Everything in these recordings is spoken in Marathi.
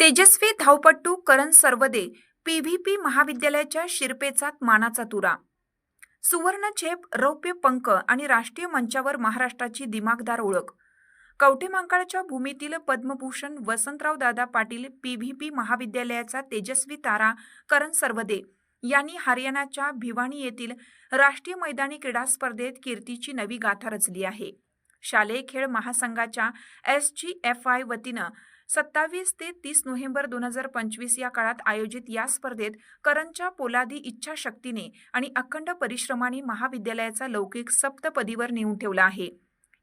तेजस्वी धावपट्टू Karan Sarvade P V P महाविद्यालयाच्या शिरपेचात मानाचा तुरा. सुवर्णछेप रौप्य पंक आणि राष्ट्रीय मंचावर महाराष्ट्राची दिमागदार ओळख. कवठेमांकाळच्या भूमीतील Padmabhushan Vasantrao Dada Patil P V P महाविद्यालयाचा तेजस्वी तारा करण सर्वदे यांनी हरियाणाच्या भिवानी येथील राष्ट्रीय मैदानी क्रीडा स्पर्धेत कीर्तीची नवी गाथा रचली आहे. शालेय खेळ महासंघाच्या एस जी एफ आय वतीनं सत्तावीस ते तीस नोव्हेंबर दोन हजार पंचवीस या काळात आयोजित या स्पर्धेत करणच्या पोलादी इच्छाशक्तीने आणि अखंड परिश्रमाने महाविद्यालयाचा लौकिक सप्तपदीवर नेऊन ठेवला आहे.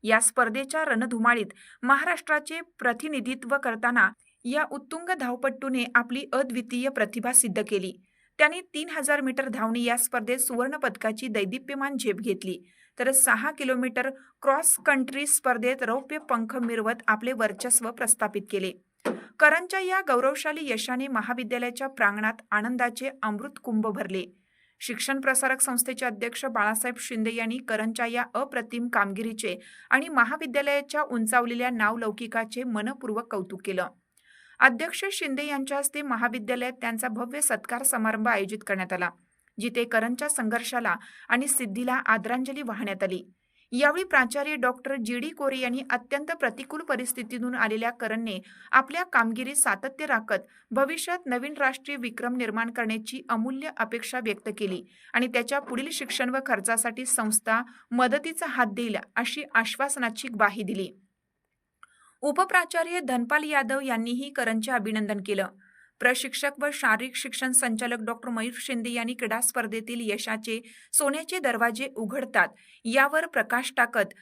या स्पर्धेच्या रणधुमाळीत महाराष्ट्राचे प्रतिनिधित्व करताना या उत्तुंग धावपट्टूने आपली अद्वितीय प्रतिभा सिद्ध केली. त्याने तीन हजार मीटर धावणे या स्पर्धेत सुवर्ण पदकाची दैदिप्यमान झेप घेतली. तर सहा किलोमीटर क्रॉस कंट्री स्पर्धेत रौप्य पंख मिरवत आपले वर्चस्व प्रस्थापित केले. करणच्या या गौरवशाली यशाने महाविद्यालयाच्या प्रांगणात आनंदाचे अमृत कुंभ भरले. शिक्षण प्रसारक संस्थेचे अध्यक्ष बाळासाहेब शिंदे यांनी करणच्या या अप्रतिम कामगिरीचे आणि महाविद्यालयाच्या उंचावलेल्या नावलौकिकाचे मनपूर्वक कौतुक केलं. अध्यक्ष शिंदे यांच्या हस्ते महाविद्यालयात त्यांचा भव्य सत्कार समारंभ आयोजित करण्यात आला जिथे करणच्या संघर्षाला आणि सिद्धीला आदरांजली वाहण्यात आली. यावेळी प्राचार्य डॉक्टर जी डी कोरे यांनी अत्यंत प्रतिकूल परिस्थितीतून आलेल्या करणने आपल्या कामगिरीत सातत्य राखत भविष्यात नवीन राष्ट्रीय विक्रम निर्माण करण्याची अमूल्य अपेक्षा व्यक्त केली आणि त्याच्या पुढील शिक्षण व खर्चासाठी संस्था मदतीचा हात देईल अशी आश्वासनाची ग्वाही दिली. उपप्राचार्य धनपाल यादव यांनीही करणचे अभिनंदन केलं. प्रशिक्षक व शारीरिक शिक्षण संचालक डॉक्टर मयूर शिंदे यांनी क्रीडा स्पर्धेतील यशाचे सोन्याचे दरवाजे उघडतात यावर प्रकाश टाकत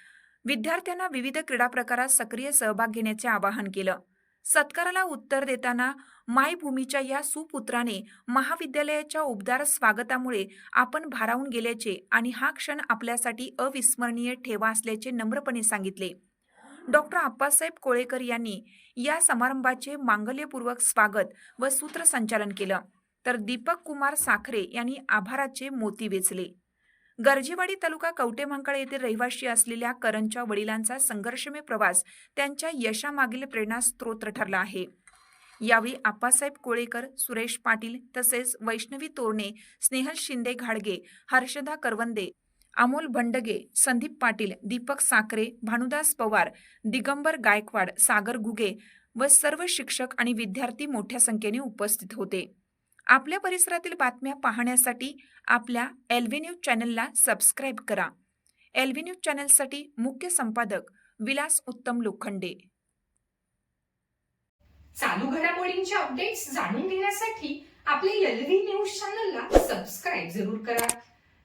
विद्यार्थ्यांना विविध क्रीडा प्रकारात सक्रिय सहभाग घेण्याचे आवाहन केलं. सत्काराला उत्तर देताना मायभूमीच्या या सुपुत्राने महाविद्यालयाच्या उबदार स्वागतामुळे आपण भारावून गेल्याचे आणि हा क्षण आपल्यासाठी अविस्मरणीय ठेवा असल्याचे नम्रपणे सांगितले. डॉक्टर आप्पासाहेब कोळेकर यांनी या समारंभाचे मांगल्यपूर्वक स्वागत व सूत्रसंचालन केलं. तर दीपक कुमार साखरे यांनी आभाराचे मोती वेचले. गर्जेवाडी तालुका कवटेमहांकाळ येथे रहिवाशी असलेल्या करणच्या वडिलांचा संघर्षमय प्रवास त्यांच्या यशामागील प्रेरणास्त्रोत ठरला आहे. यावेळी आप्पासाहेब कोळेकर सुरेश पाटील तसेच वैष्णवी तोरणे स्नेहल शिंदे घाडगे हर्षदा करवंदे अमोल भंडगे संदीप पाटील दीपक साखरे भानुदास पवार दिगंबर गायकवाड सागर घुगे व सर्व शिक्षक आणि विद्यार्थी मोठ्या संख्येने उपस्थित होते. आपल्या परिसरातील बातम्या पाहण्यासाठी आपल्या एलव्ही न्यूज चॅनलला सबस्क्राईब करा. एलव्ही न्यूज चॅनलसाठी मुख्य संपादक विलास उत्तम लोखंडे. चालू घडामोडींचे अपडेट्स जाणून घेण्यासाठी आपले एल्व्ही न्यूज चॅनलला सबस्क्राईब जरूर करा.